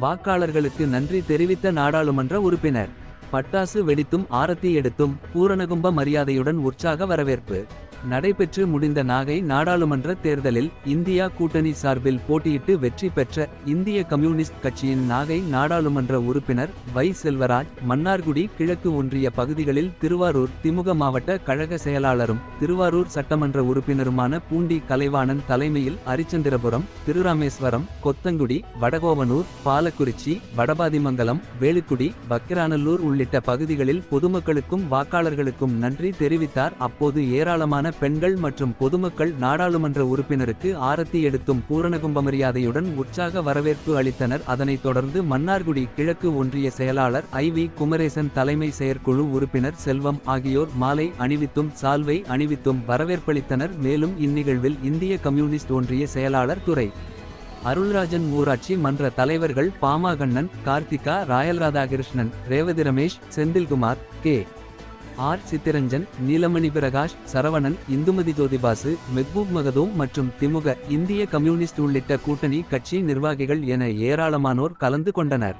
வாக்காளர்களுக்கு நன்றி தெரிவித்த நாடாளுமன்ற உறுப்பினர். பட்டாசு வெடித்தும் ஆரத்தி எடுத்தும் பூரணகும்ப மரியாதையுடன் உற்சாக வரவேற்பு. நடைபெற்று முடிந்த நாகை நாடாளுமன்ற தேர்தலில் இந்தியா கூட்டணி சார்பில் போட்டியிட்டு வெற்றி பெற்ற இந்திய கம்யூனிஸ்ட் கட்சியின் நாகை நாடாளுமன்ற உறுப்பினர் வை செல்வராஜ் மன்னார்குடி கிழக்கு ஒன்றிய பகுதிகளில் திருவாரூர் திமுக மாவட்ட கழக செயலாளரும் திருவாரூர் சட்டமன்ற உறுப்பினருமான பூண்டி கலைவாணன் தலைமையில் அரிச்சந்திரபுரம் திருராமேஸ்வரம் கொத்தங்குடி வடகோவனூர் பாலக்குறிச்சி வடபாதிமங்கலம் வேலுக்குடி பக்கிரானல்லூர் உள்ளிட்ட பகுதிகளில் பொதுமக்களுக்கும் வாக்காளர்களுக்கும் நன்றி தெரிவித்தார். அப்போது ஏராளமான பெண்கள் மற்றும் பொதுமக்கள் நாடாளுமன்ற உறுப்பினருக்கு ஆரத்தி எடுத்தும் பூரணகும்ப மரியாதையுடன் உற்சாக வரவேற்பு அளித்தனர். அதனைத் தொடர்ந்து மன்னார்குடி கிழக்கு ஒன்றிய செயலாளர் ஐ வி குமரேசன் தலைமை செயற்குழு உறுப்பினர் செல்வம் ஆகியோர் மாலை அணிவித்தும் சால்வை அணிவித்தும் வரவேற்பளித்தனர். மேலும் இந்நிகழ்வில் இந்திய கம்யூனிஸ்ட் ஒன்றிய செயலாளர் துறை அருள்ராஜன் ஊராட்சி மன்ற தலைவர்கள் Bamakannan Karthika Royal Radhakrishnan Revathi Ramesh Senthilkumar K. R. Chitharanjan Neelamani Prakash Saravanan Indumathi Jyothibasu Mehboob Makhdoom மற்றும் திமுக இந்திய கம்யூனிஸ்ட் உள்ளிட்ட கூட்டணி கட்சி நிர்வாகிகள் என ஏராளமானோர் கலந்து கொண்டனர்.